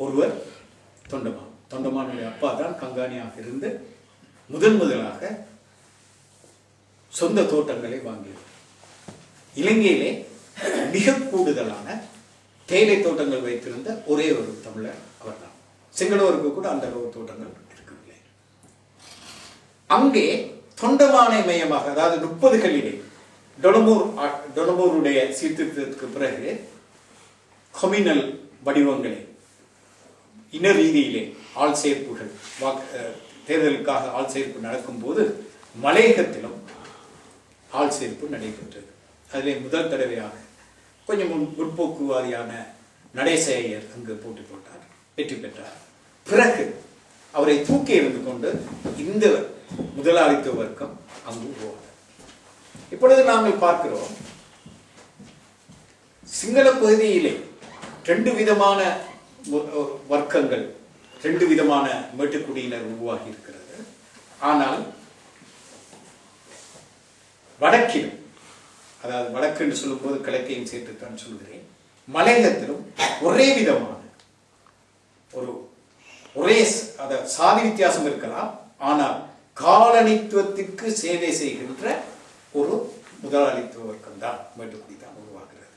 ஒருவர் தொண்டமான் தொண்டமானுடைய அப்பா தான் கங்காணியாக இருந்து முதன் முதலாக சொந்த தோட்டங்களை வாங்கியது இலங்கையிலே மிக கூடுதலான தேயிலை தோட்டங்கள் வைத்திருந்த ஒரே ஒரு தமிழர் அவர்தான். செங்கடோருக்கு கூட அந்த அளவு தோட்டங்கள் இருக்கவில்லை. அங்கே தொண்டமானை மையமாக அதாவது முப்பதுகளிலே டொனமூர் டொனமூருடைய சீர்திருத்தத்துக்கு பிறகு கொமினல் வடிவங்களை இன ரீதியிலே ஆள் சேர்ப்புகள் வாக்கு தேர்தலுக்காக ஆள் சேர்ப்பு நடக்கும்போது மலையகத்திலும் ஆள் சேர்ப்பு நடைபெற்றது. அதிலே முதல் தடவையாக கொஞ்சம் முன் முற்போக்குவாதியான நடேசையர் அங்கு போட்டி போட்டார் வெற்றி பெற்றார். பிறகு அவரை தூக்கி இருந்து கொண்டு இந்த முதலாளித்துவ வர்க்கம் அங்கு உருவானது இப்பொழுது நாங்கள் பார்க்கிறோம் சிங்கள பகுதியிலே ரெண்டு விதமான வர்க்கங்கள் ரெண்டு விதமான மேட்டுக்குடியினர் உருவாகி இருக்கிறது. ஆனால் வடக்கிலும் அதாவது வடக்கு என்று சொல்லும்போது கிழக்கையும் சேர்த்துத்தான் சொல்கிறேன் மலையகத்திலும் ஒரே விதமான ஒரு ஒரே ஸ்- அத சாதி வித்தியாசம் இருக்கலாம். ஆனால் காலனித்துவத்திற்கு சேவை செய்கின்ற ஒரு முதலாளித்துவ வர்க்கம் தான் மேட்டுக்குடி தான் உருவாகிறது.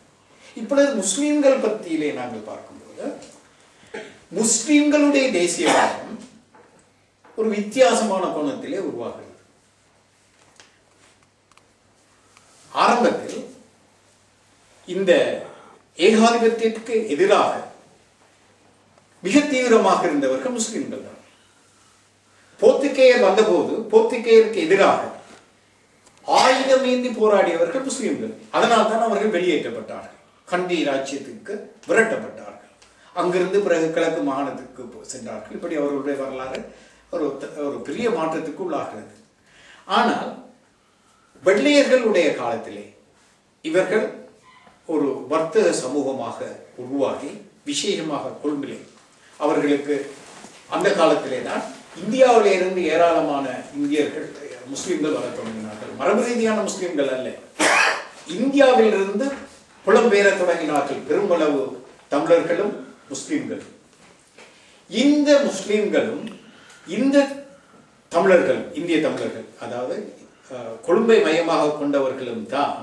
இப்பொழுது முஸ்லீம்கள் பத்தியிலே நாங்கள் பார்க்கும்போது முஸ்லிம்களுடைய தேசியவாதம் ஒரு வித்தியாசமான கோணத்திலே உருவாகிறது. ஆரம்பத்தில் இந்த ஏகாதிபத்தியத்துக்கு எதிராக மிக தீவிரமாக இருந்தவர்கள் முஸ்லிம்கள் தான். போர்த்துகேயர் வந்தபோது போர்த்துகேயருக்கு எதிராக ஆயுதம் ஏந்தி போராடியவர்கள் முஸ்லிம்கள். அதனால் தான் அவர்கள் வெளியேற்றப்பட்டார்கள். கண்டி ராஜ்யத்துக்கு விரட்டப்பட்டார்கள். அங்கிருந்து பிறகு கிழக்கு மாகாணத்துக்கு சென்றார்கள். இப்படி அவர்களுடைய வரலாறு ஒரு ஒரு பெரிய மாற்றத்துக்கு உள்ளாகிறது. ஆனால் வெள்ளையர்களுடைய காலத்திலே இவர்கள் ஒரு வர்த்தக சமூகமாக உருவாகி விசேஷமாக கொழும்பிலே அவர்களுக்கு அந்த காலத்திலே தான் இந்தியாவிலே இருந்து ஏராளமான இந்தியர்கள் முஸ்லிம்கள் வர தொடங்கினார்கள். மரபு ரீதியான முஸ்லிம்கள் அல்ல. இந்தியாவிலிருந்து புலம்பெயர தொடங்கினார்கள். பெருமளவு தமிழர்களும் முஸ்லீம்கள். இந்த முஸ்லீம்களும் இந்த தமிழர்கள் இந்திய தமிழர்கள் அதாவது கொழும்பை மையமாக கொண்டவர்களும் தான்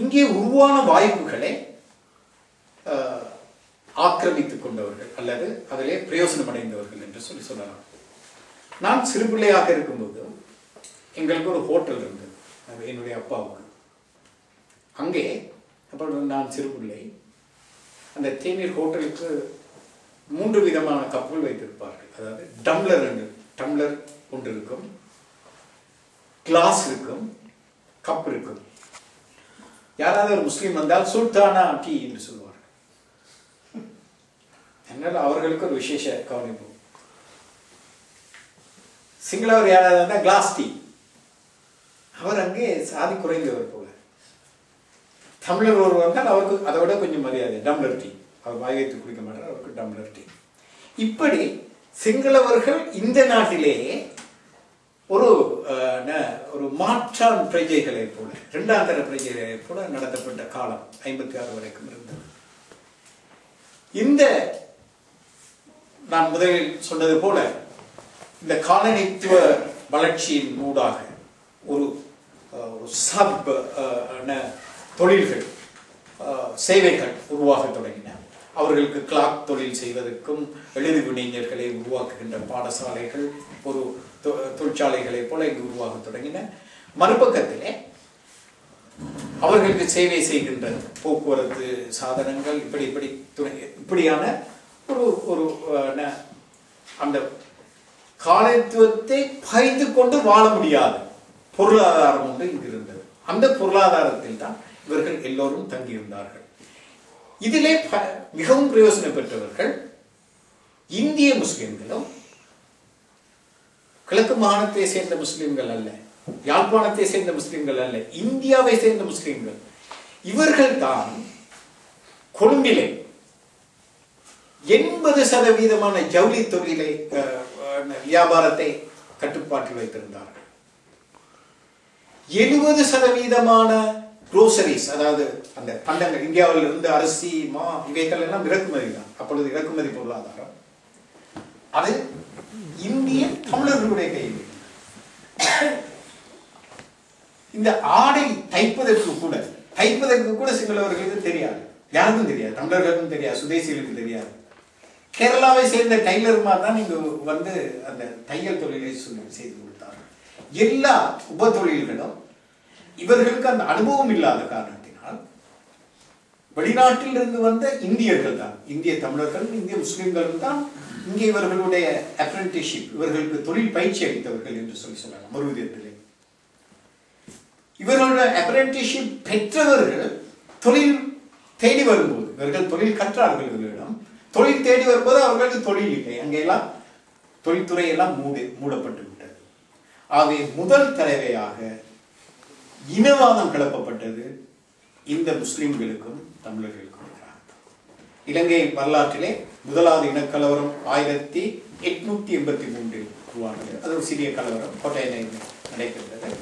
இங்கே உருவான வாய்ப்புகளை ஆக்கிரமித்துக் கொண்டவர்கள் அல்லது அதிலே பிரயோசனம் அடைந்தவர்கள் என்று சொல்லி சொல்லலாம். நான் சிறு பிள்ளையாக இருக்கும்போது எங்களுக்கு ஒரு ஹோட்டல் இருந்தது. அது என்னுடைய அப்பாவுக்கு. அங்கே அப்போ நான் சிறு பிள்ளை அந்த தேநீர் ஹோட்டலுக்கு மூன்று விதமான கப்புகள் வைத்திருப்பார்கள். அதாவது டம்ளர் என்று டம்ளர் ஒன்று இருக்கும் கிளாஸ் இருக்கும் கப் இருக்கும். யாராவது ஒரு முஸ்லீம் வந்தால் சுல்தானா டீ என்று சொல்வார்கள் என்னால் அவர்களுக்கு ஒரு விசேஷ கவனிப்பு. சிங்களவர் யாராவது வந்தால் கிளாஸ் டீ. அவர் அங்கே சாதி குறைந்தவர் போல. தமிழர் ஒருவர் வந்தால் அவருக்கு அதை விட கொஞ்சம் மரியாதை. Tumbler tea. அவர் வாய் வைத்து குடிக்க மாட்டார் அவருக்கு டம்ளர் டீ. இப்படி சிங்களவர்கள் இந்த நாட்டிலேயே ஒரு ந- ஒரு மாற்றான் பிரஜைகளை போல இரண்டாம் தர பிரஜைகளை போல நடத்தப்பட்ட காலம் ஐம்பத்தி ஆறு வரைக்கும் இருந்தது. இந்த நான் முதலில் சொன்னது போல இந்த காலனித்துவ வளர்ச்சியின் ஊடாக ஒரு சப் தொழில்கள் சேவைகள் உருவாக தொடங்கின. அவர்களுக்கு கிளாக் தொழில் செய்வதற்கும் எழுது வினைஞர்களை உருவாக்குகின்ற பாடசாலைகள் ஒரு தொ- தொழிற்சாலைகளைப் போல இங்கு உருவாக தொடங்கின. மறுபக்கத்திலே அவர்களுக்கு சேவை செய்கின்ற போக்குவரத்து சாதனங்கள் இப்படி இப்படி துணை இப்படியான ஒரு ஒரு ந- அந்த காலத்துவத்தை பகிர்ந்து கொண்டு வாழ முடியாது பொருளாதாரம் ஒன்று இங்கு இருந்தது அந்த பொருளாதாரத்தில் தான் இவர்கள் எல்லோரும் தங்கியிருந்தார்கள். இதிலே மிகவும் பிரயோசனம் பெற்றவர்கள் இந்திய முஸ்லிம்களும் கிழக்கு மாகாணத்தை சேர்ந்த முஸ்லிம்கள் அல்ல யாழ்ப்பாணத்தை சேர்ந்த முஸ்லிம்கள் அல்ல இந்தியாவை சேர்ந்த முஸ்லிம்கள். இவர்கள் தான் கொழும்பிலே எண்பது சதவீதமான ஜவுளி தொழிலை வியாபாரத்தை கட்டுப்பாட்டில் வைத்திருந்தார்கள். எழுபது சதவீதமான குரோசரிஸ் அதாவது அந்த பண்டங்கள் இந்தியாவில் இருந்து அரிசி மா இவைகள் எல்லாம் இறக்குமதி தான். அப்பொழுது இறக்குமதி பொருளாதாரம். அது இந்திய தமிழர்களுடைய கையில். இந்த ஆடை தைப்பதற்கு கூட தைப்பதற்கு கூட சிங்களவர்களுக்கு தெரியாது. யாருக்கும் தெரியாது. தமிழர்களுக்கும் தெரியாது. சுதேசிகளுக்கு தெரியாது. கேரளாவை சேர்ந்த டைலர்மார் தான் இங்கு வந்து அந்த தையல் தொழிலை செய்து கொடுத்தார். எல்லா உப தொழில்களும் இவர்களுக்கு அந்த அனுபவம் இல்லாத காரணத்தினால் வெளிநாட்டில் இருந்து வந்த இந்தியர்கள் தான். இந்திய தமிழர்கள் இந்திய முஸ்லிம்கள் தான் இங்கே இவர்களுடைய அப்ரெண்டிஷிப் இவர்களுக்கு தொழில் பயிற்சி அளித்தவர்கள் என்று சொல்லி சொல்லலாம் ஒரு விதத்திலே இவர்களுடைய அப்ரெண்டிஷிப் பெற்றவர்கள் தொழில் தேடி வரும்போது இவர்கள் தொழில் கற்றார்கள் இவர்களிடம். தொழில் தேடி வரும்போது அவர்களுக்கு தொழில் இல்லை. அங்கெல்லாம் தொழில்துறை எல்லாம் மூடி மூடப்பட்டு விட்டது ஆகவே முதல் தலைவையாக இனவாதம் கிளப்பப்பட்டது இந்த முஸ்லிம்களுக்கும் தமிழர்களுக்கும் இலங்கை வரலாற்றிலே முதலாவது இனக்கலவரம் ஆயிரத்தி எட்நூத்தி எண்பத்தி மூன்றில் உருவானது. அது ஒரு சிறிய கலவரம். கோட்டையில் நடைபெற்றது.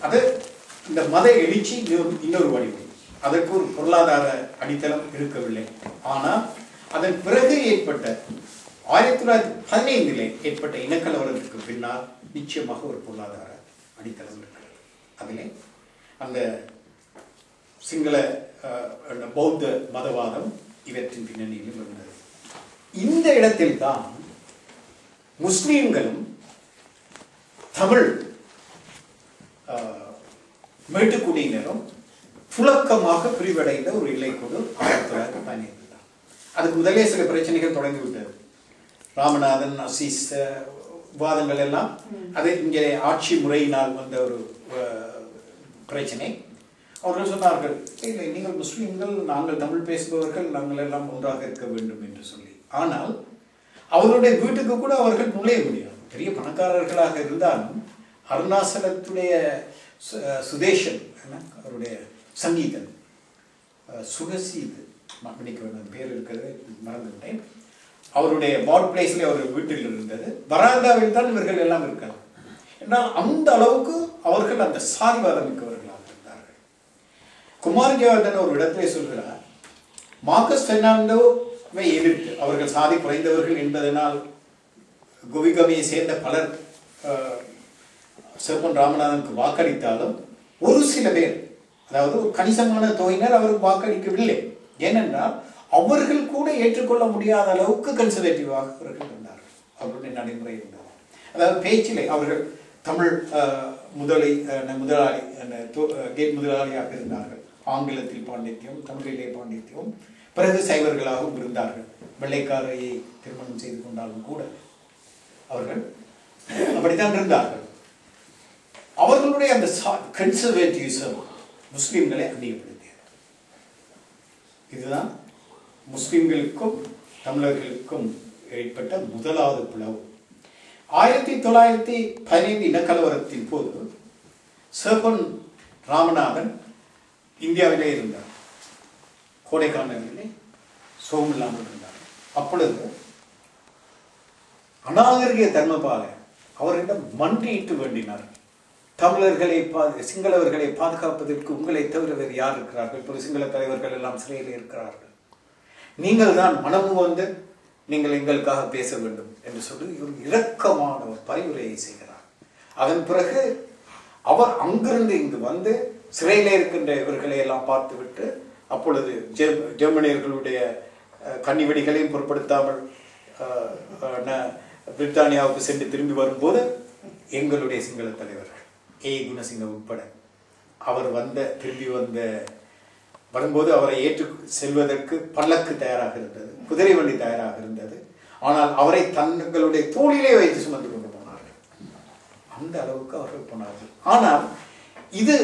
அது இந்த மத எழுச்சி இன்னொரு இன்னொரு வடிவம். அதற்கு ஒரு பொருளாதார அடித்தளம் இருக்கவில்லை. ஆனால் அதன் பிறகு ஏற்பட்ட ஆயிரத்தி தொள்ளாயிரத்தி பதினைந்திலே ஏற்பட்ட இனக்கலவரத்துக்கு பின்னால் நிச்சயமாக ஒரு பொருளாதார அடித்தளம் இருக்கிறது. அதிலே அந்த சிங்கள பௌத்த மதவாதம் இவற்றின் பின்னணியிலும் இருந்தது இந்த இடத்தில் தான் முஸ்லீம்களும் தமிழ் மேட்டுக்குடியினரும் புழக்கமாக பிரிவடைந்த ஒரு இலைக்கோடு ஆயிரத்தி தொள்ளாயிரத்தி பதினைந்து தான் அதுக்கு முதலே சில பிரச்சனைகள் தொடங்கிவிட்டது ராமநாதன் அசீஸ் விவாதங்கள் எல்லாம் அது இங்கே ஆட்சி முறையினால் வந்த ஒரு பிரச்சனை. அவர்கள் சொன்னார்கள் இல்லை நீங்கள் முஸ்லீம்கள் நாங்கள் தமிழ் பேசுபவர்கள் நாங்கள் எல்லாம் ஒன்றாக இருக்க வேண்டும் என்று சொல்லி. ஆனால் அவருடைய வீட்டுக்கு கூட அவர்கள் நுழைய முடியாது. பெரிய பணக்காரர்களாக இருந்தாலும் அருணாசலத்துடைய சு- சுதேஷன் அவருடைய சங்கீதன் அஹ், சுகசீத் மன்னிக்க வேண்டும் பேர் இருக்கிறது மறந்துவிட்டேன். அவருடைய பாட் பிளேஸ்லேயே அவர் வீட்டில் இருந்தது. வராந்தாவில் தான் இவர்கள் எல்லாம் இருக்கலாம் என்றால் அந்த அளவுக்கு அவர்கள் அந்த சாதிவாதம் மிக்கவர்களாக இருந்தார்கள். குமார் ஜெயவர்தன் ஒரு இடத்திலே சொல்கிறார் மார்க்கஸ் பெர்னாண்டோவை எதிர்த்து அவர்கள் சாதி குறைந்தவர்கள் என்பதனால் கோவிகமையை சேர்ந்த பலர் அஹ், சிவப்பன் ராமநாதனுக்கு வாக்களித்தாலும் ஒரு சில பேர் அதாவது ஒரு கணிசமான தொகையினர் அவருக்கு வாக்களிக்கவில்லை. ஏனென்றால் அவர்கள் கூட ஏற்றுக்கொள்ள முடியாத அளவுக்கு கன்சர்வேட்டிவாக அவர்கள் இருந்தார்கள். அவருடைய நடைமுறை இருந்தது அதாவது பேச்சிலே அவர்கள் தமிழ் முதலை முதலாளி கேட் முதலாளியாக இருந்தார்கள். ஆங்கிலத்தில் பாண்டித்யம் தமிழிலே பாண்டித்யம். பிறகு சைவர்களாகவும் இருந்தார்கள். வெள்ளைக்காரையை திருமணம் செய்து கொண்டாலும் கூட அவர்கள் அப்படித்தான் இருந்தார்கள். அவர்களுடைய அந்த கன்சர்வேட்டிவிசம் முஸ்லிம்களை அந்நியப்படுத்தியது. இதுதான் முஸ்லிம்களுக்கும் தமிழர்களுக்கும் ஏற்பட்ட முதலாவது பிளவு. ஆயிரத்தி தொள்ளாயிரத்தி பதினைந்து இனக்கலவரத்தின் போது சேப்பன் ராமநாதன் இந்தியாவிலே இருந்தார். கோடைக்கானலிலே இல்லாமல் இருந்தார். அப்பொழுது அநாகரிக தர்மபால அவரிடம் மன்றியிட்டு வேண்டினார். தமிழர்களை பா சிங்களவர்களை பாதுகாப்பதற்கு உங்களை தவிர வேறு யார் இருக்கிறார்கள்? இப்போது சிங்கள தலைவர்கள் எல்லாம் சிறையில் இருக்கிறார்கள். நீங்கள் தான் மனமும் வந்து நீங்கள் எங்களுக்காக பேச வேண்டும். என்று சொல்லி ஒரு இரக்கமான ஒரு பரிவுரையை செய்கிறார் அதன் பிறகு அவர் அங்கிருந்து இங்கு வந்து சிறையில் இருக்கின்ற இவர்களை எல்லாம் பார்த்துவிட்டு அப்பொழுது ஜெர்- ஜெர்மனியர்களுடைய கன்னிவெடிகளையும் பொருட்படுத்தாமல் அஹ், பிரித்தானியாவுக்கு சென்று திரும்பி வரும்போது எங்களுடைய சிங்கள தலைவர்கள் ஏ குணசிங்க உட்பட அவர் வந்த திரும்பி வந்த வரும்போது அவரை ஏற்று செல்வதற்கு பல்லக்கு தயாராக இருந்தது குதிரை வண்டி தயாராக இருந்தது. ஆனால் அவரை தங்களுடைய தோளிலே வைத்து சுமந்து கொண்டு போனார்கள். அந்த அளவுக்கு அவர்கள் போனார்கள். ஆனால் இது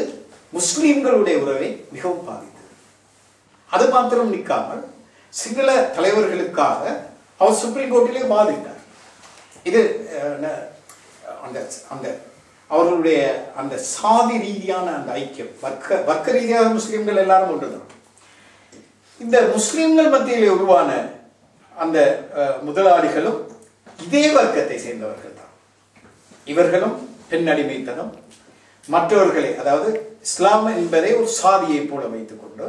முஸ்லீம்களுடைய உறவை மிகவும் பாதித்தது. அது மாத்திரம் நிற்காமல் சிங்கள தலைவர்களுக்காக அவர் சுப்ரீம் கோர்ட்டிலே வாதிட்டார். இது அந்த அந்த அவர்களுடைய அந்த சாதி ரீதியான அந்த ஐக்கியம் வர்க்க வர்க்க ரீதியாக முஸ்லீம்கள் எல்லாரும் ஒன்றுதான். இந்த முஸ்லீம்கள் மத்தியிலே உருவான அந்த முதலாளிகளும் இதே வர்க்கத்தை சேர்ந்தவர்கள் தான் இவர்களும் பெண் அடிமைத்தனம் மற்றவர்களை அதாவது இஸ்லாம் என்பதை ஒரு சாதியை போல வைத்துக்கொண்டு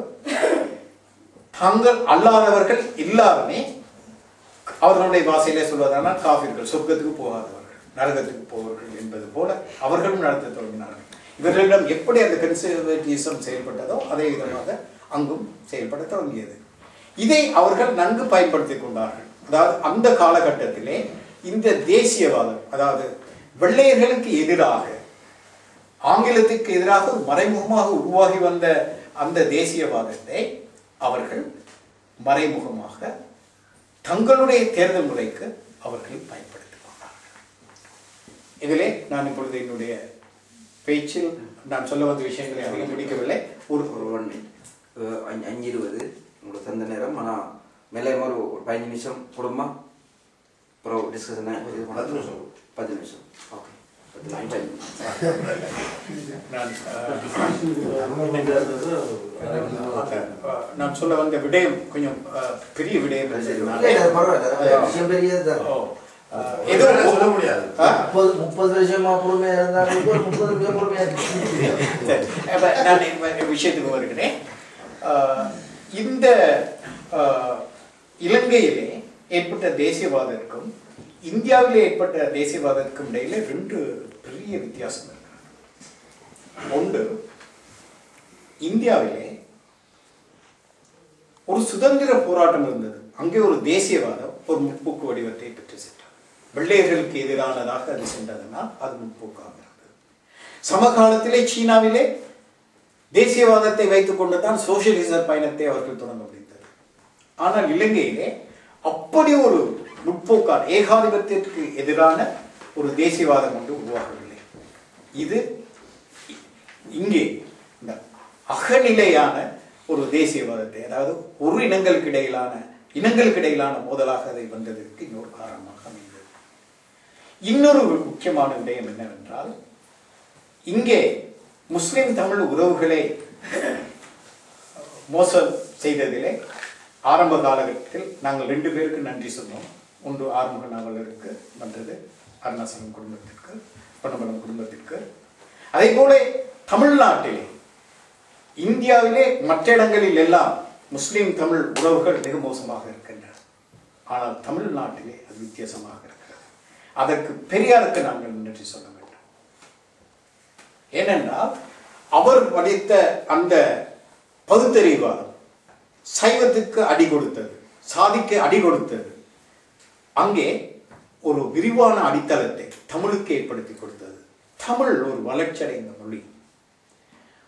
தங்கள் அல்லாதவர்கள் எல்லாருமே அவர்களுடைய பாஷையிலே சொல்வதானால் காபிர்கள் சொர்க்கத்துக்கு போகாதவர்கள் நரகத்துக்கு போவர்கள் என்பது போல அவர்களும் நடத்த தொடங்கினார்கள். இவர்களிடம் எப்படி அந்த கன்சர்வேட்டிசம் செயல்பட்டதோ அதே விதமாக அங்கும் செயல்பட தொடங்கியது. இதை அவர்கள் நன்கு பயன்படுத்தி கொண்டார்கள். அதாவது அந்த காலகட்டத்திலே இந்த தேசியவாதம் அதாவது வெள்ளையர்களுக்கு எதிராக ஆங்கிலத்துக்கு எதிராக மறைமுகமாக உருவாகி வந்த அந்த தேசியவாதத்தை அவர்கள் மறைமுகமாக தங்களுடைய தேர்தல் முறைக்கு அவர்கள் பயன்படுத்திக் கொண்டார்கள். இதிலே நான் இப்பொழுது என்னுடைய பேச்சில் நான் சொல்ல வந்த விஷயங்களை அவர்கள் முடிக்கவில்லை. ஒரு ஒரு அஞ்சு இருபது உங்களுக்கு தந்த நேரம். ஆனால் மேலே ஒரு பதினஞ்சு நிமிஷம் கொடுமா அப்புறம் டிஸ்கஷன் பத்து நிமிஷம். பத்து நிமிஷம். ஓகே நான் சொல்ல வந்த விடயம் கொஞ்சம் பெரிய விடயம் சொல்ல முடியாது. முப்பது வருஷமா பொறுமையா இருந்தாலும் முப்பது வருஷம் பொறுமையா விஷயத்துக்கு வருகிறேன். இந்த ஆஹ், இலங்கையிலே ஏற்பட்ட தேசியவாதத்திற்கும் இந்தியாவிலே ஏற்பட்ட தேசியவாதத்திற்கும் இடையில ரெண்டு பெரிய வித்தியாசம் இருக்கு. ஒன்று இந்தியாவிலே ஒரு சுதந்திர போராட்டம் இருந்தது. அங்கே ஒரு தேசியவாதம் ஒரு முற்போக்கு வடிவத்தை பெற்று சென்றது. வெள்ளையர்களுக்கு எதிரானதாக அது சென்றதுன்னா அது முற்போக்காக இருந்தது. சமகாலத்திலே சீனாவிலே தேசியவாதத்தை வைத்துக் கொண்டுதான் சோசியலிச பயணத்தை அவர்கள் தொடங்க முடிந்தது. ஆனால் இலங்கையிலே அப்படி ஒரு முற்போக்கான ஏகாதிபத்தியத்திற்கு எதிரான ஒரு தேசியவாதம் ஒன்று உருவாகவில்லை. இது இங்கே இந்த அகநிலையான ஒரு தேசியவாதத்தை அதாவது ஒரு இனங்களுக்கு இடையிலான இனங்களுக்கு இடையிலான மோதலாக அதை வந்ததற்கு இன்னொரு காரணமாக அமைந்தது. இன்னொரு முக்கியமான விடயம் என்னவென்றால் இங்கே முஸ்லிம் தமிழ் உறவுகளை மோசம் செய்ததிலே ஆரம்ப காலகட்டத்தில் நாங்கள் ரெண்டு பேருக்கு நன்றி சொன்னோம். ஒன்று ஆறுமுக நாவலருக்கு வந்தது அருணாசலம் குடும்பத்திற்கு பொன்னம்பலம் குடும்பத்திற்கு. அதே போல தமிழ்நாட்டிலே இந்தியாவிலே மற்ற இடங்களில் எல்லாம் முஸ்லிம் தமிழ் உறவுகள் மிக மோசமாக இருக்கின்றன. ஆனால் தமிழ்நாட்டிலே அது வித்தியாசமாக இருக்கிறது. அதற்கு பெரியாருக்கு நாங்கள் நன்றி சொல்ல ஏனென்றால் அவர் படித்த அந்த பகுத்தறிவாதம் சைவத்துக்கு அடி கொடுத்தது சாதிக்கு அடி கொடுத்தது. அங்கே ஒரு விரிவான அடித்தளத்தை தமிழுக்கு ஏற்படுத்தி கொடுத்தது. தமிழ் ஒரு வளர்ச்சியடைந்த மொழி.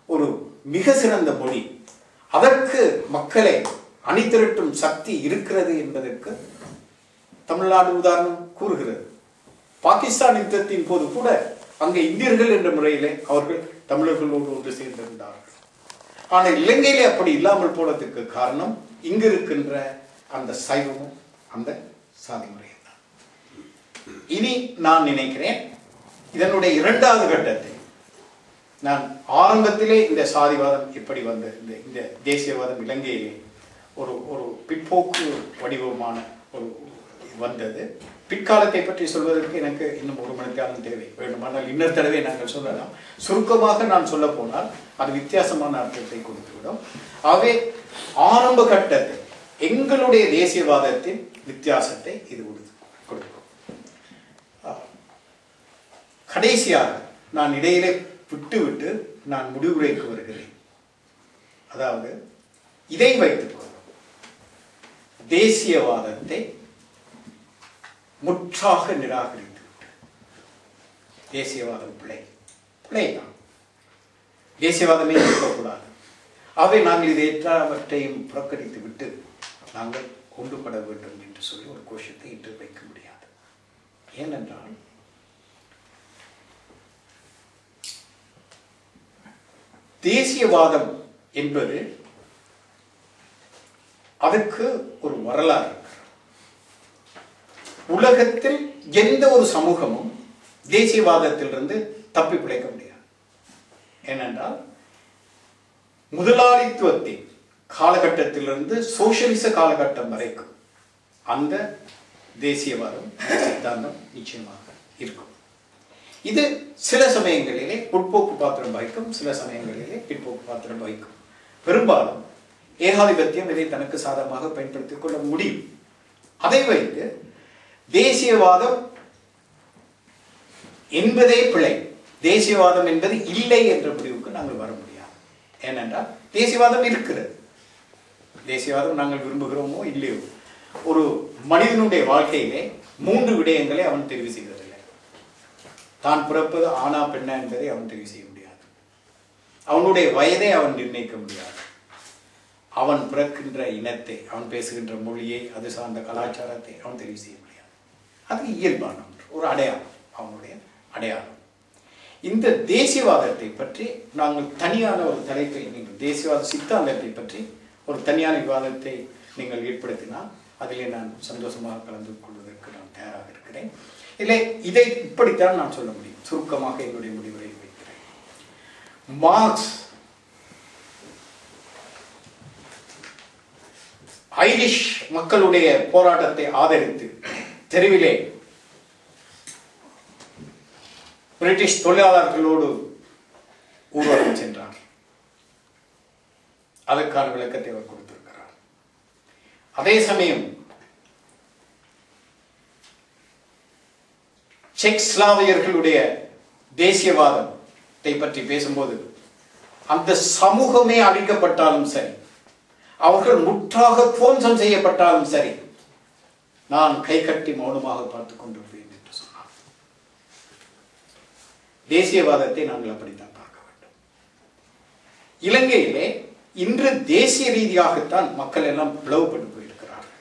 ஒரு மிக சிறந்த மொழி. அதற்கு மக்களை அணிதிரட்டும் சக்தி இருக்கிறது என்பதற்கு தமிழ்நாடு உதாரணம் கூறுகிறது. பாகிஸ்தான் யுத்தத்தின் போது கூட அங்கே இந்தியர்கள் என்ற முறையிலே அவர்கள் தமிழர்களோடு ஒன்று சேர்ந்திருந்தார்கள். ஆனால் இலங்கையிலே அப்படி இல்லாமல் போனதுக்கு காரணம் இங்கு இருக்கின்ற அந்த சைவமும் அந்த சாதி முறையும் தான் இனி நான் நினைக்கிறேன் இதனுடைய இரண்டாவது கட்டத்தை நான் ஆரம்பத்திலே இந்த சாதிவாதம் எப்படி வந்த இந்த இந்த தேசியவாதம் இலங்கையிலே ஒரு ஒரு பிற்போக்கு வடிவமான ஒரு வந்தது. பிற்காலத்தை பற்றி சொல்வதற்கு எனக்கு இன்னும் ஒரு மணிக்காலம் தேவை. வேண்டுமானால் இன்னொரு தடவை நாங்கள் சொல்லலாம். சுருக்கமாக நான் சொல்ல போனால் அது வித்தியாசமான அர்த்தத்தை கொடுத்துவிடும். ஆகவே ஆரம்ப கட்டத்தில் எங்களுடைய தேசியவாதத்தின் வித்தியாசத்தை இது கொடுத்து கொடுக்கும். கடைசியாக நான் இடையிலே விட்டுவிட்டு நான் முடிவுரைக்கு வருகிறேன். அதாவது இதை வைத்துக் கொள்ளும் தேசியவாதத்தை முற்றாக நிராகரித்து விட்டு தேசியவாதம் பிழை. பிழைதான். தேசியவாதமே இருக்கக்கூடாது. அவை நாங்கள் இதை எல்லாவற்றையும் புறக்கணித்து விட்டு நாங்கள் கொண்டுபட வேண்டும் என்று சொல்லி ஒரு கோஷத்தை இன்று வைக்க முடியாது. ஏனென்றால் தேசியவாதம் என்பது அதுக்கு ஒரு வரலாறு. உலகத்தில் எந்த ஒரு சமூகமும் தேசியவாதத்திலிருந்து தப்பி பிழைக்க முடியாது. ஏனென்றால் முதலாளித்துவத்தின் காலகட்டத்திலிருந்து சோசியலிச காலகட்டம் வரைக்கும் அந்த தேசியவாதம் சித்தாந்தம் நிச்சயமாக இருக்கும். இது சில சமயங்களிலே உட்போக்கு பாத்திரம் வகிக்கும் சில சமயங்களிலே பிற்போக்கு பாத்திரம் வகிக்கும். பெரும்பாலும் ஏகாதிபத்தியம் இதை தனக்கு சாதகமாக பயன்படுத்திக் கொள்ள முடியும். அதை வைத்து தேசியவாதம் என்பதே பிழை. தேசியவாதம் என்பது இல்லை என்ற முடிவுக்கு நாங்கள் வர முடியாது. ஏனென்றால் தேசியவாதம் இருக்கிறது. தேசியவாதம் நாங்கள் விரும்புகிறோமோ இல்லையோ ஒரு மனிதனுடைய வாழ்க்கையிலே மூன்று விடயங்களை அவன் தெரிவு செய்வதில்லை. தான் பிறப்பது ஆனா பெண்ணா என்பதை அவன் தெரிவு செய்ய முடியாது. அவனுடைய வயதை அவன் நிர்ணயிக்க முடியாது. அவன் பிறக்கின்ற இனத்தை அவன் பேசுகின்ற மொழியை அது சார்ந்த கலாச்சாரத்தை அவன் தெரிவு செய்ய முடியாது. அது இயல்பான ஒன்று ஒரு அடையாளம் அவனுடைய அடையாளம். இந்த தேசியவாதத்தை பற்றி நாங்கள் தனியான ஒரு தலைப்பை நீங்கள் தேசியவாத சித்தாந்தத்தை பற்றி ஒரு தனியான விவாதத்தை நீங்கள் ஏற்படுத்தினால் அதிலே நான் சந்தோஷமாக கலந்து கொள்வதற்கு நான் தயாராக இருக்கிறேன். இல்லை இதை இப்படித்தான் நான் சொல்ல முடியும். சுருக்கமாக என்னுடைய முடிவுரை வைக்கிறேன். மார்க்ஸ் ஐரிஷ் மக்களுடைய போராட்டத்தை ஆதரித்து தெருவிலே பிரிட்டிஷ் தொழிலாளர்களோடு ஊர்வலம் சென்றார் அதற்கான விளக்கத்தை அவர் கொடுத்திருக்கிறார். அதே சமயம் செக்ஸ்லாவியர்களுடைய தேசியவாதத்தை பற்றி பேசும்போது அந்த சமூகமே அழிக்கப்பட்டாலும் சரி அவர்கள் முற்றாக துவம்சம் செய்யப்பட்டாலும் சரி நான் கை கட்டி மௌனமாக பார்த்துக் கொண்டிருப்பேன் என்று சொன்னார். தேசியவாதத்தை நாங்கள் அப்படித்தான் பார்க்க வேண்டும். இலங்கையிலே இன்று தேசிய ரீதியாகத்தான் மக்கள் எல்லாம் பிளவுபட்டு போயிருக்கிறார்கள்.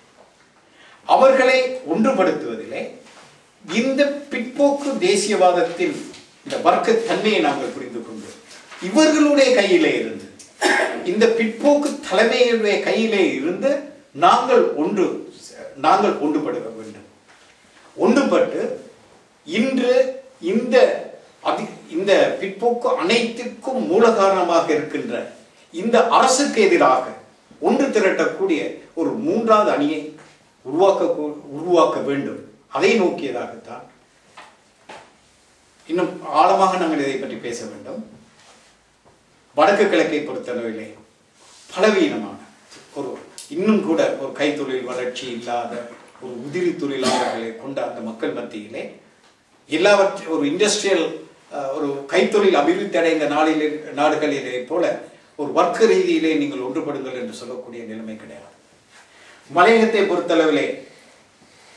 அவர்களை ஒன்றுபடுத்துவதிலே இந்த பிற்போக்கு தேசியவாதத்தின் இந்த வர்க்க தன்மையை நாங்கள் புரிந்து கொண்டு இவர்களுடைய கையிலே இருந்து இந்த பிற்போக்கு தலைமையுடைய கையிலே இருந்து நாங்கள் ஒன்று நாங்கள் ஒன்றுபட வேண்டும். ஒன்றுபட்டு இன்று இந்த அதி இந்த பிற்போக்கு அனைத்துக்கும் மூல காரணமாக இருக்கின்ற இந்த அரசுக்கு எதிராக ஒன்று திரட்டக்கூடிய ஒரு மூன்றாவது அணியை உருவாக்க உருவாக்க வேண்டும். அதை நோக்கியதாகத்தான் இன்னும் ஆழமாக நாங்கள் இதை பற்றி பேச வேண்டும். வடக்கு கிழக்கை பொறுத்தளவிலே பலவீனமான ஒரு இன்னும் கூட ஒரு கைத்தொழில் வளர்ச்சி இல்லாத ஒரு உதிரி தொழிலாளர்களை கொண்ட அந்த மக்கள் மத்தியிலே எல்லாவற்றையும் ஒரு இண்டஸ்ட்ரியல் ஒரு கைத்தொழில் அபிவிருத்தி அடைந்த நாளிலே நாடுகளிலே போல ஒரு வர்க்க ரீதியிலே நீங்கள் ஒன்றுபடுங்கள் என்று சொல்லக்கூடிய நிலைமை கிடையாது. மலையகத்தை பொறுத்தளவிலே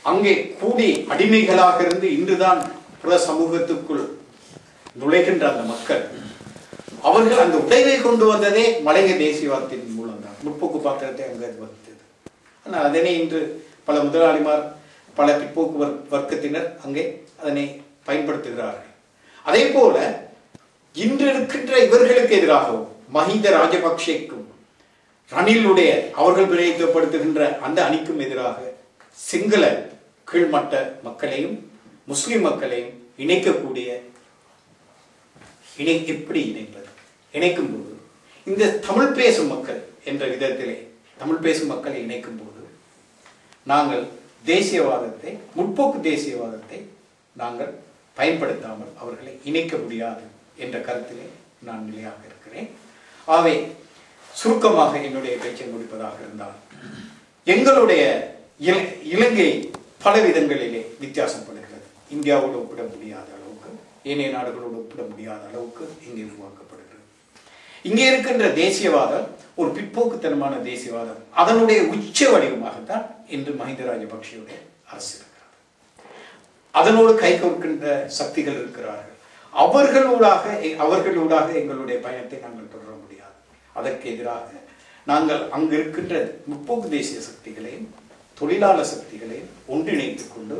அங்கே கூடி அடிமைகளாக இருந்து இன்றுதான் புற சமூகத்துக்குள் நுழைகின்ற அந்த மக்கள் அவர்கள் அந்த உடைவை கொண்டு வந்ததே மலைய தேசியவாதத்தின் முற்போக்கு பாத்திரத்தை அங்கு வகித்தது ஆனால் அதனை இன்று பல முதலாளிமார் பல பிற்போக்கு வர்க்கத்தினர் அங்கே அதனை பயன்படுத்துகிறார்கள். அதே போல இன்று இருக்கின்ற இவர்களுக்கு எதிராகவும் மஹிந்த ராஜபக்சேக்கும் ரணிலுடைய அவர்கள் பிரயோகப்படுத்துகின்ற அந்த அணிக்கும் எதிராக சிங்கள கீழ்மட்ட மக்களையும் முஸ்லிம் மக்களையும் இணைக்கக்கூடிய இணை எப்படி இணைப்பது? இணைக்கும் போது இந்த தமிழ் பேசும் மக்கள் என்ற விதத்திலே தமிழ் பேசும் மக்களை இணைக்கும் போது நாங்கள் தேசியவாதத்தை முற்போக்கு தேசியவாதத்தை நாங்கள் பயன்படுத்தாமல் அவர்களை இணைக்க முடியாது என்ற கருத்திலே நான் நிலையாக இருக்கிறேன். ஆகவே சுருக்கமாக என்னுடைய பேச்சை முடிப்பதாக இருந்தால் எங்களுடைய இல- இலங்கை பல விதங்களிலே வித்தியாசப்படுகிறது இந்தியாவோடு ஒப்பிட முடியாத அளவுக்கு ஏனைய நாடுகளோடு ஒப்பிட முடியாத அளவுக்கு இங்கே உருவாக்கப்படும். இங்கே இருக்கின்ற தேசியவாதம் ஒரு பிற்போக்குத்தனமான தேசியவாதம். அதனுடைய உச்ச வடிவமாகத்தான் இன்று மஹிந்த ராஜபக்ஷவுடைய அரசு இருக்கிறது. அதனோடு கைகோர்க்கின்ற சக்திகள் இருக்கிறார்கள். அவர்களூடாக அவர்களூடாக எங்களுடைய பயணத்தை நாங்கள் தொடர முடியாது. அதற்கு எதிராக நாங்கள் அங்கு இருக்கின்ற முற்போக்கு தேசிய சக்திகளையும் தொழிலாளர் சக்திகளையும் ஒன்றிணைத்துக் கொண்டு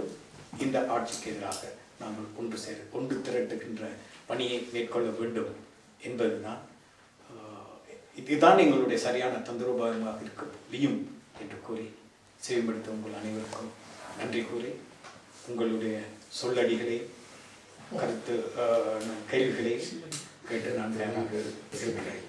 இந்த ஆட்சிக்கு எதிராக நாங்கள் ஒன்று சேர ஒன்று திரட்டுகின்ற பணியை மேற்கொள்ள வேண்டும் என்பதுதான் இதுதான் எங்களுடைய சரியான தந்திரோபாயமாக இருக்க முடியும் என்று கூறி செவிமடுத்த உங்கள் அனைவருக்கும் நன்றி கூறி உங்களுடைய சொல்லடிகளை கருத்து ஆஹ், கேள்விகளை கேட்டு நான் தயாராக இருக்கிறேன்